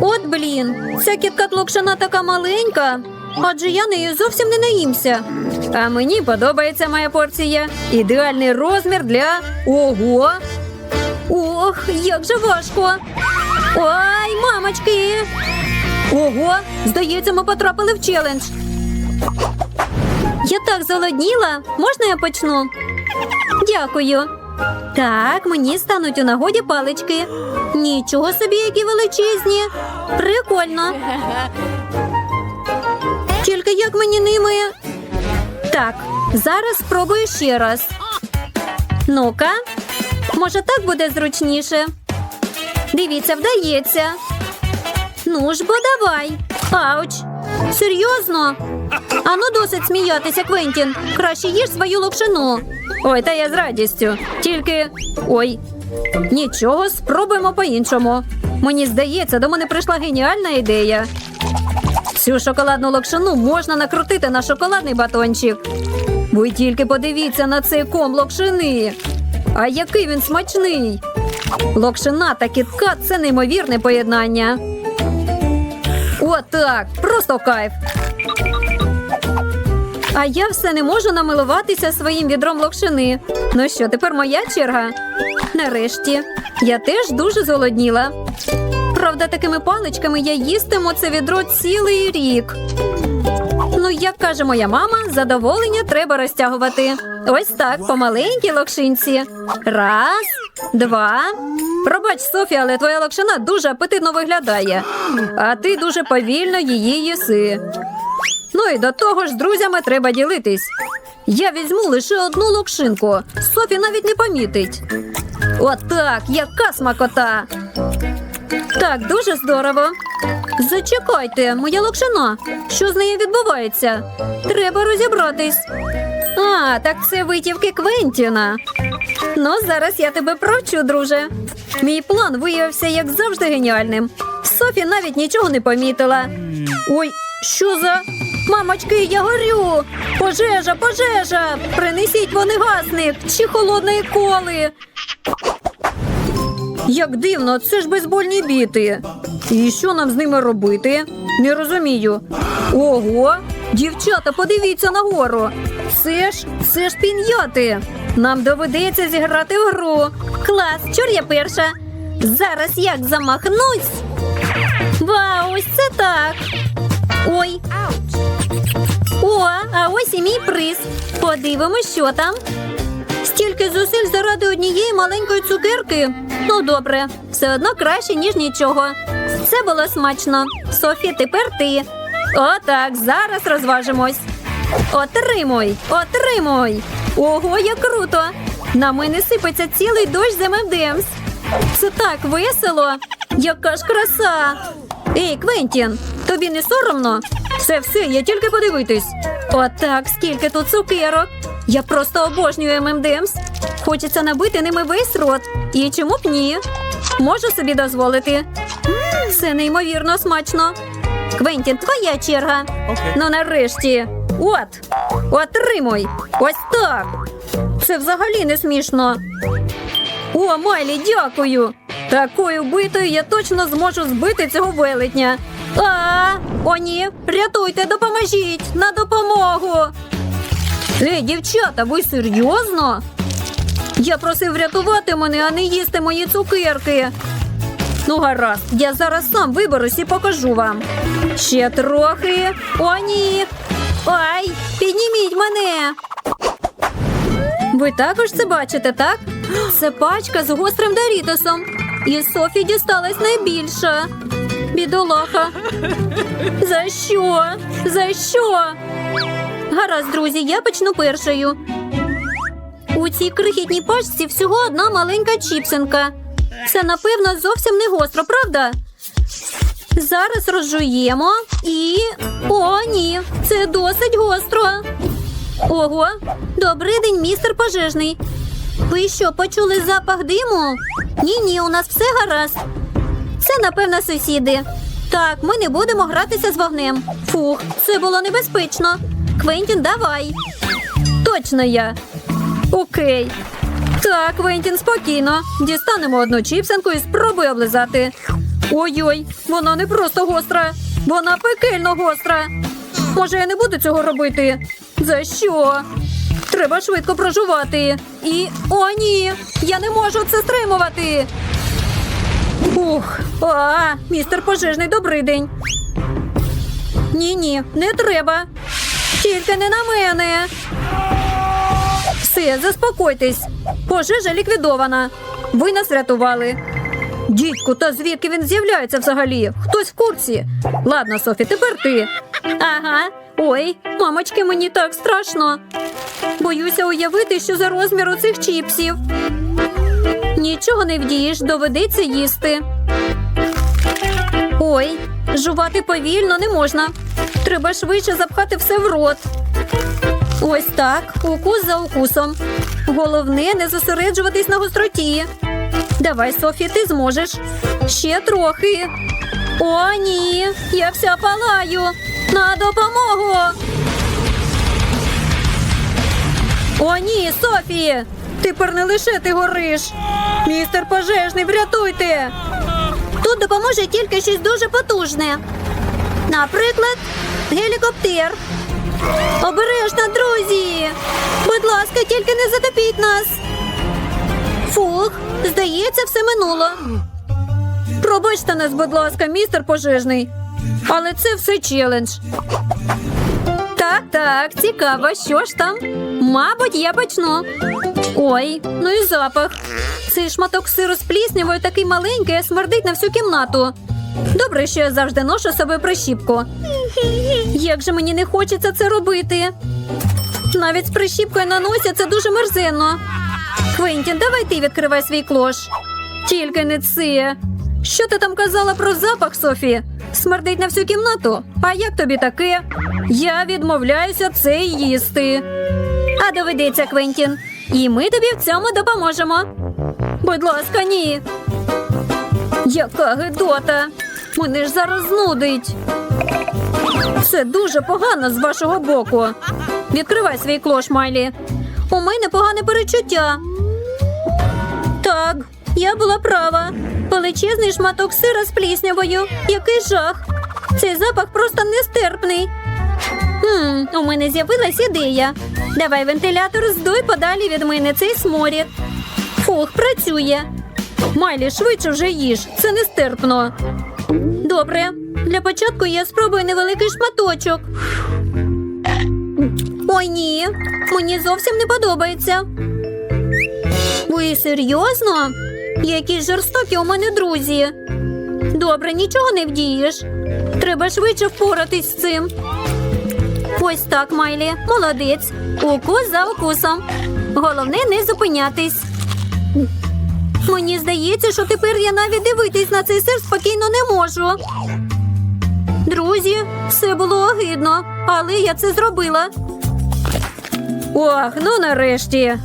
От блін, ця кіткат локшина така маленька, адже я нею зовсім не наїмся. А мені подобається моя порція. Ідеальний розмір для ого. Ох, як же важко. Ой, мамочки. Ого, здається, ми потрапили в челендж. Я так зголодніла. Можна я почну? Дякую. Так, мені стануть у нагоді палички. Нічого собі, які величезні. Прикольно. Тільки як мені ними. Так, зараз спробую ще раз. Ну-ка, може, так буде зручніше. Дивіться, вдається. Ну ж бо давай. Ауч. Серйозно? Ану досить сміятися, Квентін. Краще їж свою локшину. Ой, та я з радістю. Тільки. Ой. Нічого, спробуємо по-іншому. Мені здається, до мене прийшла геніальна ідея. Цю шоколадну локшину можна накрутити на шоколадний батончик. Ви тільки подивіться на цей ком локшини. А який він смачний! Локшина та кіткат це неймовірне поєднання. Отак, просто кайф. А я все не можу намилуватися своїм відром локшини. Ну що, тепер моя черга? Нарешті, я теж дуже зголодніла. Правда, такими паличками я їстиму це відро цілий рік. Ну, як каже моя мама, задоволення треба розтягувати. Ось так, по маленькій локшинці. Раз, два. Пробач, Софія, але твоя локшина дуже апетитно виглядає, а ти дуже повільно її їси. Ну і до того ж, з друзями треба ділитись. Я візьму лише одну локшинку. Софі навіть не помітить. Отак, яка смакота. Так, дуже здорово. Зачекайте, моя локшина. Що з нею відбувається? Треба розібратись. А, так це витівки Квентіна. Ну, зараз я тебе провчу, друже. Мій план виявився, як завжди, геніальним. Софі навіть нічого не помітила. Ой, що за. Мамочки, я горю! Пожежа, пожежа! Принесіть вони вогнегасник чи холодної коли. Як дивно, це ж бейсбольні біти. І що нам з ними робити? Не розумію. Ого, дівчата, подивіться нагору. Це ж це ж піньяти. Нам доведеться зіграти в гру. Клас, чур я перша. Зараз як замахнусь. Ось і мій приз. Подивимось, що там. Стільки зусиль заради однієї маленької цукерки. Ну, добре, все одно краще, ніж нічого. Це було смачно. Софі, тепер ти. Отак, зараз розважимось. Отримуй, отримуй. Ого, як круто! На мене сипеться цілий дощ з ММДМС. Це так весело. Яка ж краса. Ей, Квентін, тобі не соромно? Все, все, я тільки подивитись. Отак, скільки тут цукерок. Я просто обожнюю ММДМС. Хочеться набити ними весь рот. І чому б ні? Можу собі дозволити. Це неймовірно смачно. Квентін, твоя черга. Ну нарешті. От, отримуй. Ось так. Це взагалі не смішно. О, Майлі, дякую. Такою битою я точно зможу збити цього велетня. А, о, ні, рятуйте, допоможіть на допомогу. Ей, дівчата, ви серйозно? Я просив врятувати мене, а не їсти мої цукерки. Ну, гаразд, я зараз сам виберусь і покажу вам. Ще трохи. О, ні. Ай, підніміть мене. Ви також це бачите, так? Це пачка з гострим Дорітосом. І Софі дісталась найбільша. Бідолаха. За що? За що? Гаразд, друзі, я почну першою. У цій крихітній пачці всього одна маленька чіпсинка. Це, напевно, зовсім не гостро, правда? Зараз розжуємо і. О, ні, це досить гостро. Ого, добрий день, містер пожежний. Ви що, почули запах диму? Ні, ні, у нас все гаразд. Це, напевно, сусіди. Так, ми не будемо гратися з вогнем. Фух, це було небезпечно. Квентін, давай. Точно я. Окей. Так, Квентін, спокійно. Дістанемо одну чіпсинку і спробуй облизати. Ой-ой, вона не просто гостра, вона пекельно гостра. Може, я не буду цього робити? За що? Треба швидко прожувати. І. О, ні! Я не можу це стримувати. Ух, а, містер пожежний, добрий день. Ні, ні, не треба. Тільки не на мене. Все, заспокойтесь. Пожежа ліквідована. Ви нас врятували. Дідько, та звідки він з'являється взагалі? Хтось в курсі. Ладно, Софі, тепер ти. Ага. Ой, мамочки, мені так страшно. Боюся уявити, що за розмір цих чіпсів. Нічого не вдієш, доведеться їсти. Ой, жувати повільно не можна. Треба швидше запхати все в рот. Ось так, укус за укусом. Головне не зосереджуватись на гостроті. Давай, Софі, ти зможеш. Ще трохи. О, ні, я вся палаю. На допомогу. О, ні, Софі! Тепер не лише ти гориш. Містер пожежний, врятуйте. Тут допоможе тільки щось дуже потужне. Наприклад, гелікоптер. Обережно, друзі! Будь ласка, тільки не затопіть нас. Фух, здається, все минуло. Пробачте нас, будь ласка, містер пожежний. Але це все челендж. Так, так, цікаво, що ж там? Мабуть, я почну. Ой, ну і запах. Цей шматок сиру з пліснявою такий маленький, а смердить на всю кімнату. Добре, що я завжди ношу з собою прищіпку. Як же мені не хочеться це робити. Навіть з прищіпкою на носі це дуже мерзенно. Квентін, давай ти відкривай свій клош. Тільки не це. Що ти там казала про запах, Софі? Смердить на всю кімнату. А як тобі таке? Я відмовляюся це їсти. А доведеться, Квентін. І ми тобі в цьому допоможемо. Будь ласка, ні. Яка гидота. Мене ж зараз знудить. Це дуже погано з вашого боку. Відкривай свій клош, Майлі. У мене погане перечуття. Так, я була права. Величезний шматок сира з пліснявою. Який жах. Цей запах просто нестерпний. Хм, у мене з'явилась ідея. Давай вентилятор здуй подалі від мене цей сморід. Фух, працює. Майлі, швидше вже їж. Це нестерпно. Добре. Для початку я спробую невеликий шматочок. Ой, ні. Мені зовсім не подобається. Ви серйозно? Які жорстокі у мене друзі. Добре, нічого не вдієш. Треба швидше впоратись з цим. Ось так, Майлі. Молодець. Укус за укусом. Головне не зупинятись. Мені здається, що тепер я навіть дивитись на цей сир спокійно не можу. Друзі, все було огидно, але я це зробила. Ох, ну нарешті.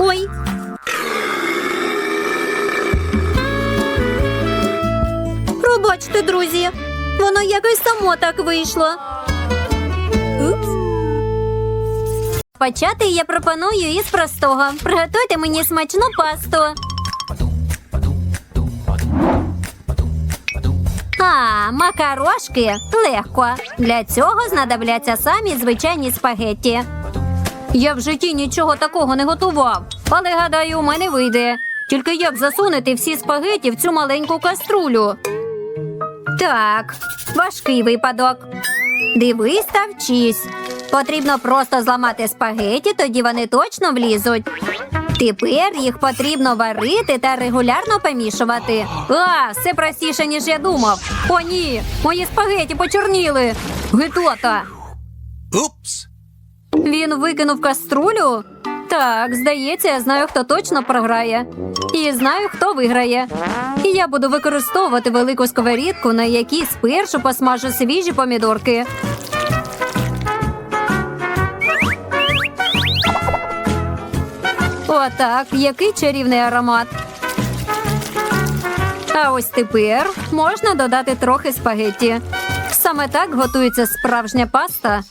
Ой. Пробачте, друзі. Воно якось само так вийшло. Почати я пропоную із простого. Приготуйте мені смачну пасту. А, макарошки легко. Для цього знадобляться самі звичайні спагетті. Я в житті нічого такого не готував, але гадаю, у мене вийде. Тільки як засунути всі спагеті в цю маленьку каструлю? Так, важкий випадок. Дивись та вчись. Потрібно просто зламати спагеті, тоді вони точно влізуть. Тепер їх потрібно варити та регулярно помішувати. А, все простіше, ніж я думав. О, ні, мої спагеті почорніли. Гидота. Упс. Він викинув каструлю? Так, здається, я знаю, хто точно програє. І знаю, хто виграє. І я буду використовувати велику сковорідку, на якій спершу посмажу свіжі помідорки. Отак, який чарівний аромат. А ось тепер можна додати трохи спагетті. Саме так готується справжня паста.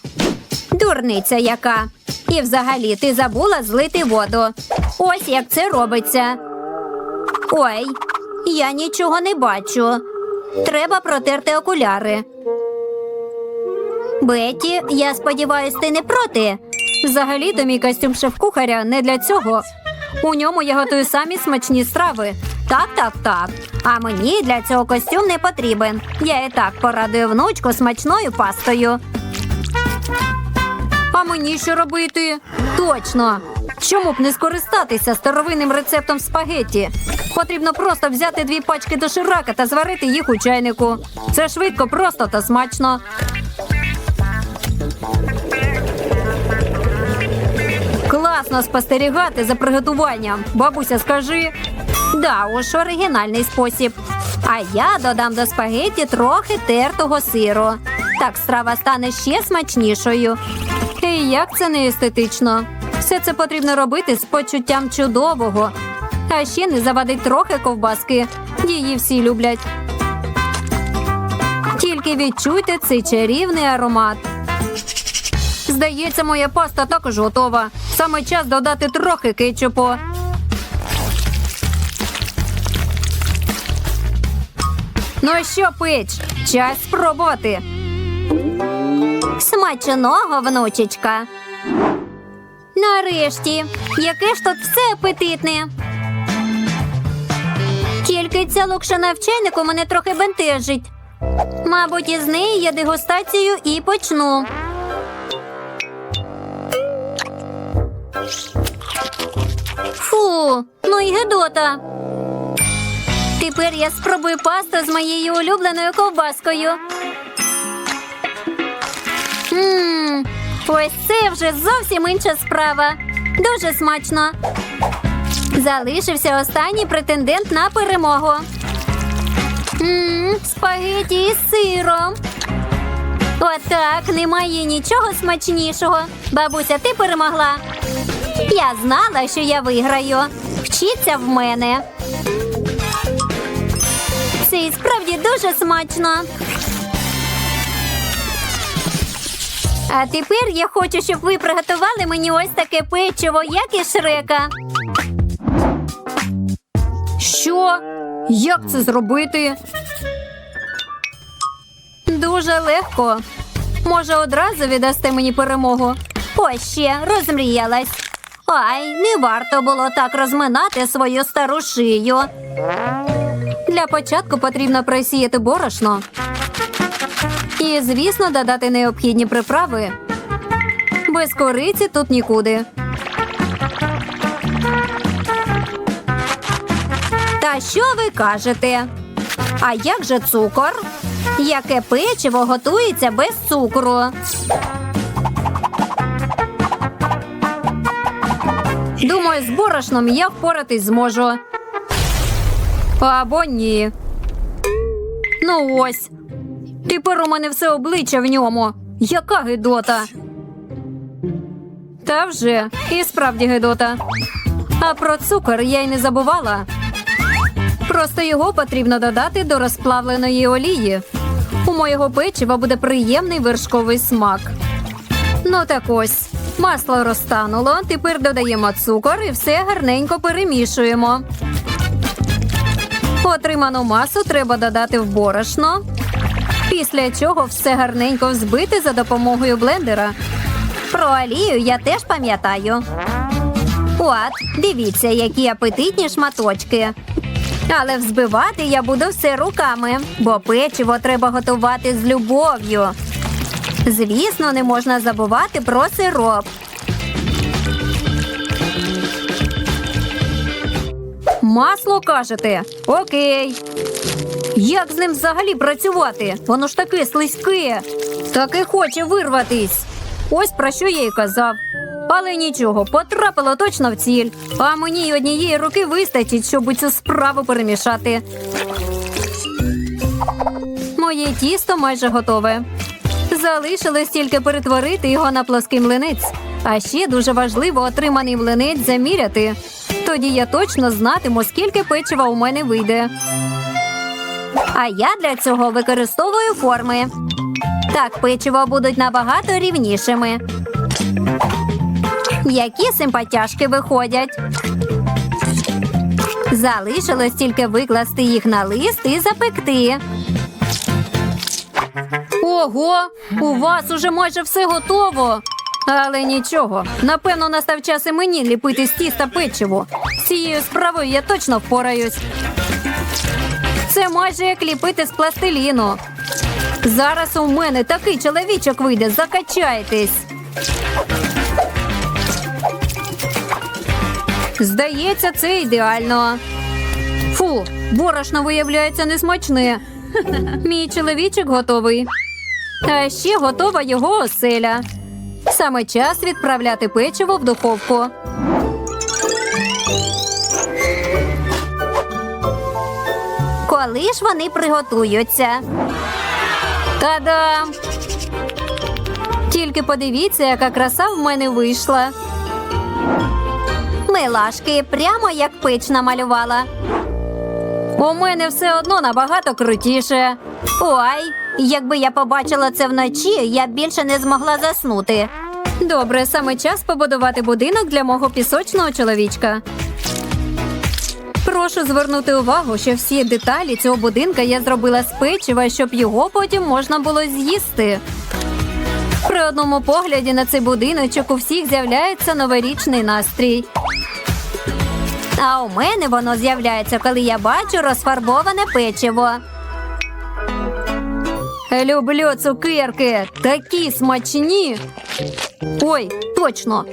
Дурниця яка. І взагалі ти забула злити воду. Ось як це робиться. Ой, я нічого не бачу. Треба протерти окуляри. Беті, я сподіваюсь, ти не проти. Взагалі-то мій костюм шеф-кухаря не для цього. У ньому я готую самі смачні страви. Так, так, так. А мені для цього костюм не потрібен. Я і так порадую внучку смачною пастою. А мені що робити? Точно. Чому б не скористатися старовинним рецептом спагетті? Потрібно просто взяти дві пачки доширака та зварити їх у чайнику. Це швидко, просто та смачно. Класно спостерігати за приготуванням. Бабуся, скажи. Да, уж оригінальний спосіб. А я додам до спагетті трохи тертого сиру. Так страва стане ще смачнішою. І як це не естетично? Все це потрібно робити з почуттям чудового. А ще не завадить трохи ковбаски. Її всі люблять. Тільки відчуйте цей чарівний аромат. Здається, моя паста також готова. Саме час додати трохи кетчупу. Ну що, пич, час спробувати. Смаченого, внучечка. Нарешті, яке ж тут все апетитне. Тільки ця локшина в чайнику мене трохи бентежить. Мабуть, із неї я дегустацію і почну. Фу, ну і гидота. Тепер я спробую пасту з моєю улюбленою ковбаскою. Ось це вже зовсім інша справа. Дуже смачно. Залишився останній претендент на перемогу. Ммм, спагеті із сиром. Отак, немає нічого смачнішого. Бабуся, ти перемогла. Я знала, що я виграю. Вчіться в мене. Це і справді дуже смачно. А тепер я хочу, щоб ви приготували мені ось таке печиво, як і шрека. Що? Як це зробити? Дуже легко. Може, одразу віддасте мені перемогу? Ось ще розмріялась. Ай, не варто було так розминати свою стару шию. Для початку потрібно просіяти борошно. І, звісно, додати необхідні приправи. Без кориці тут нікуди. Та що ви кажете? А як же цукор? Яке печиво готується без цукру? Думаю, з борошном я впоратись зможу. Або ні. Ну ось. Тепер у мене все обличчя в ньому. Яка гидота. Та вже, і справді гидота. А про цукор я й не забувала. Просто його потрібно додати до розплавленої олії. У моєго печива буде приємний вершковий смак. Ну так ось, масло розтануло. Тепер додаємо цукор і все гарненько перемішуємо. Отриману масу треба додати в борошно. Після чого все гарненько взбити за допомогою блендера. Про олію я теж пам'ятаю. От, дивіться, які апетитні шматочки. Але взбивати я буду все руками, бо печиво треба готувати з любов'ю. Звісно, не можна забувати про сироп. Масло кажете? Окей. Як з ним взагалі працювати? Воно ж таке слизьке. Так і хоче вирватись. Ось про що я й казав. Але нічого, потрапило точно в ціль. А мені й однієї руки вистачить, щоб цю справу перемішати. Моє тісто майже готове. Залишилось тільки перетворити його на плоский млинець. А ще дуже важливо отриманий млинець заміряти. Тоді я точно знатиму, скільки печива у мене вийде. А я для цього використовую форми. Так печиво будуть набагато рівнішими. Які симпатяшки виходять. Залишилось тільки викласти їх на лист і запекти. Ого, у вас уже майже все готово. Але нічого, напевно, настав час і мені ліпити з тіста печиво. З цією справою я точно впораюсь. Це майже як ліпити з пластиліну. Зараз у мене такий чоловічок вийде, закачайтесь. Здається, це ідеально. Фу, борошно виявляється несмачне. Мій чоловічок готовий. А ще готова його оселя. Саме час відправляти печиво в духовку. Коли ж вони приготуються? Та-дам! Тільки подивіться, яка краса в мене вийшла. Милашки, прямо як пич намалювала. У мене все одно набагато крутіше. Ой, якби я побачила це вночі, я більше не змогла заснути. Добре, саме час побудувати будинок для мого пісочного чоловічка. Прошу звернути увагу, що всі деталі цього будинка я зробила з печива, щоб його потім можна було з'їсти. При одному погляді на цей будиночок у всіх з'являється новорічний настрій. А у мене воно з'являється, коли я бачу розфарбоване печиво. Люблю цукерки, такі смачні. Ой, точно.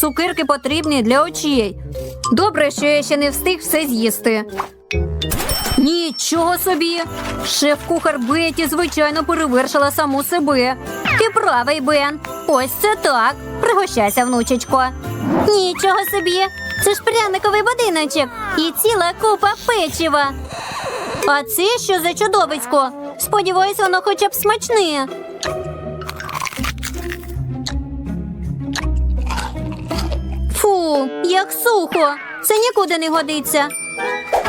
Цукерки потрібні для очей. Добре, що я ще не встиг все з'їсти. Нічого собі. Шеф-кухар Беті, звичайно, перевершила саму себе. Ти правий, Бен. Ось це так. Пригощайся, внучечко. Нічого собі. Це ж пряниковий будиночок і ціла купа печива. А це що за чудовисько? Сподіваюсь, воно хоча б смачне. Як сухо. Це нікуди не годиться.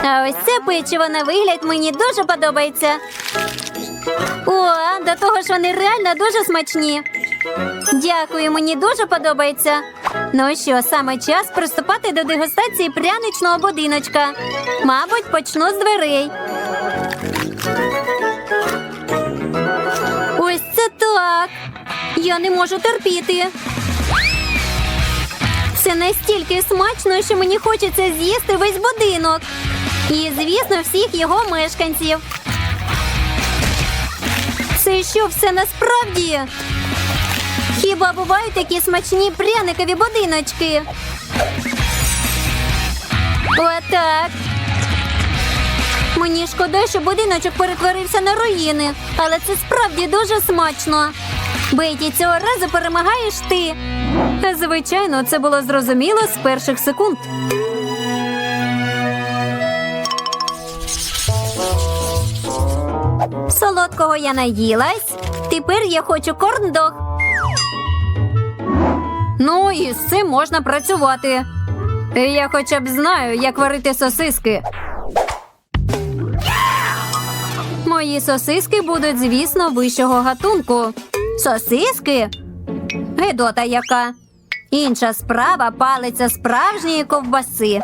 А ось це печиво на вигляд мені дуже подобається. О, до того ж вони реально дуже смачні. Дякую, мені дуже подобається. Ну що, саме час приступати до дегустації пряничного будиночка. Мабуть, почну з дверей. Ось це так. Я не можу терпіти. Це настільки смачно, що мені хочеться з'їсти весь будинок. І, звісно, всіх його мешканців. Це що все насправді? Хіба бувають такі смачні пряникові будиночки? Отак. Мені шкода, що будиночок перетворився на руїни, але це справді дуже смачно. Бейті, цього разу перемагаєш ти. Звичайно, це було зрозуміло з перших секунд. Солодкого я наїлась. Тепер я хочу корндог. Ну і з цим можна працювати. Я хоча б знаю, як варити сосиски. Мої сосиски будуть, звісно, вищого гатунку. Сосиски? Гедота яка. Інша справа палиця справжньої ковбаси.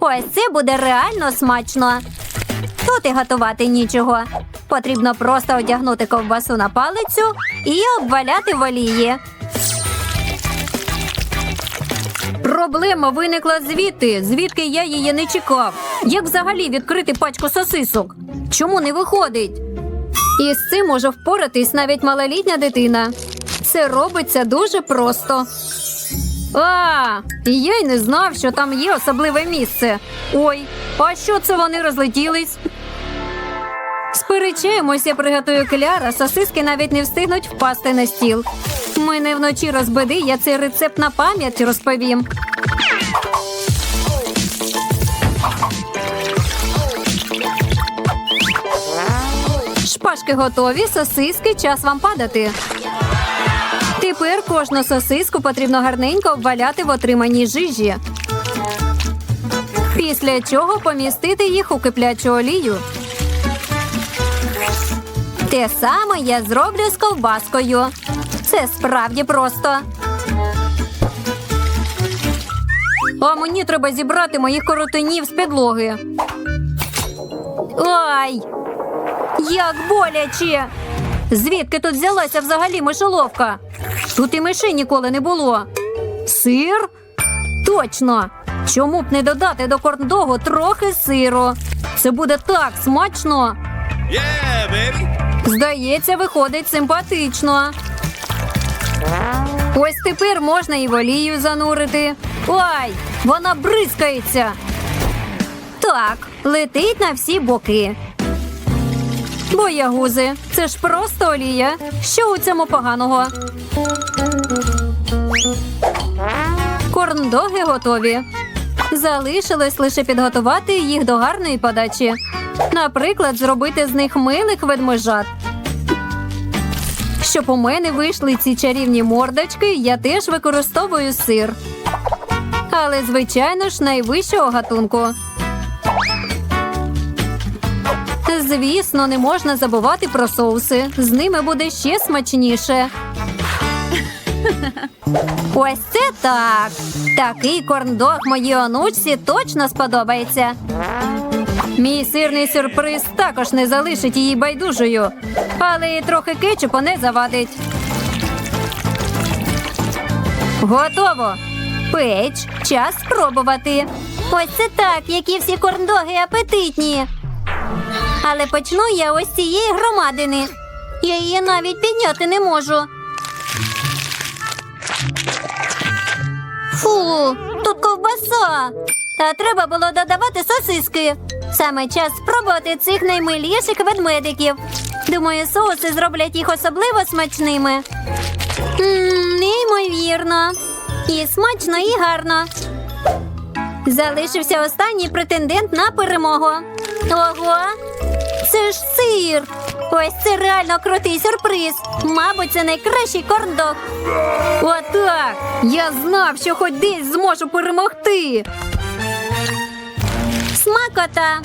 Ось це буде реально смачно. Тут і готувати нічого. Потрібно просто одягнути ковбасу на палицю і обваляти в олії. Проблема виникла звідти, звідки я її не чекав. Як взагалі відкрити пачку сосисок? Чому не виходить? І з цим може впоратись навіть малолітня дитина. Це робиться дуже просто. А, я й не знав, що там є особливе місце. Ой, а що це вони розлетілись? Сперечаємось, я приготую кляра, сосиски навіть не встигнуть впасти на стіл. Мене вночі розбеди, я цей рецепт на пам'ять розповім. Шпажки готові, сосиски, час вам падати. Тепер кожну сосиску потрібно гарненько обваляти в отриманій жижі. Після чого помістити їх у киплячу олію. Те саме я зроблю з ковбаскою. Це справді просто. А мені треба зібрати моїх коротинів з підлоги. Ой! Як боляче! Звідки тут взялася взагалі мишоловка? Тут і миші ніколи не було. Сир? Точно! Чому б не додати до корндогу трохи сиру? Це буде так смачно. Yeah, baby. Здається, виходить симпатично. Ось тепер можна і в олію занурити. Ой, вона бризкається. Так, летить на всі боки. Боягузи, це ж просто олія. Що у цьому поганого? Корндоги готові. Залишилось лише підготувати їх до гарної подачі. Наприклад, зробити з них милих ведмежат. Щоб у мене вийшли ці чарівні мордочки, я теж використовую сир. Але, звичайно ж, найвищого гатунку. Звісно, не можна забувати про соуси. З ними буде ще смачніше. Ось це так. Такий корндог моїй онучці точно сподобається. Мій сирний сюрприз також не залишить її байдужою, але і трохи кетчупу не завадить. Готово. Печ, час спробувати. Ось це так, які всі корндоги апетитні. Але почну я ось цієї громадини. Я її навіть підняти не можу. Фу, тут ковбаса. Та треба було додавати сосиски. Саме час спробувати цих наймиліших ведмедиків. Думаю, соуси зроблять їх особливо смачними. Мм, неймовірно. І смачно, і гарно. Залишився останній претендент на перемогу. Ого! Це ж сир! Ось це реально крутий сюрприз. Мабуть, це найкращий корндог. Отак! Я знав, що хоч десь зможу перемогти. Смакота!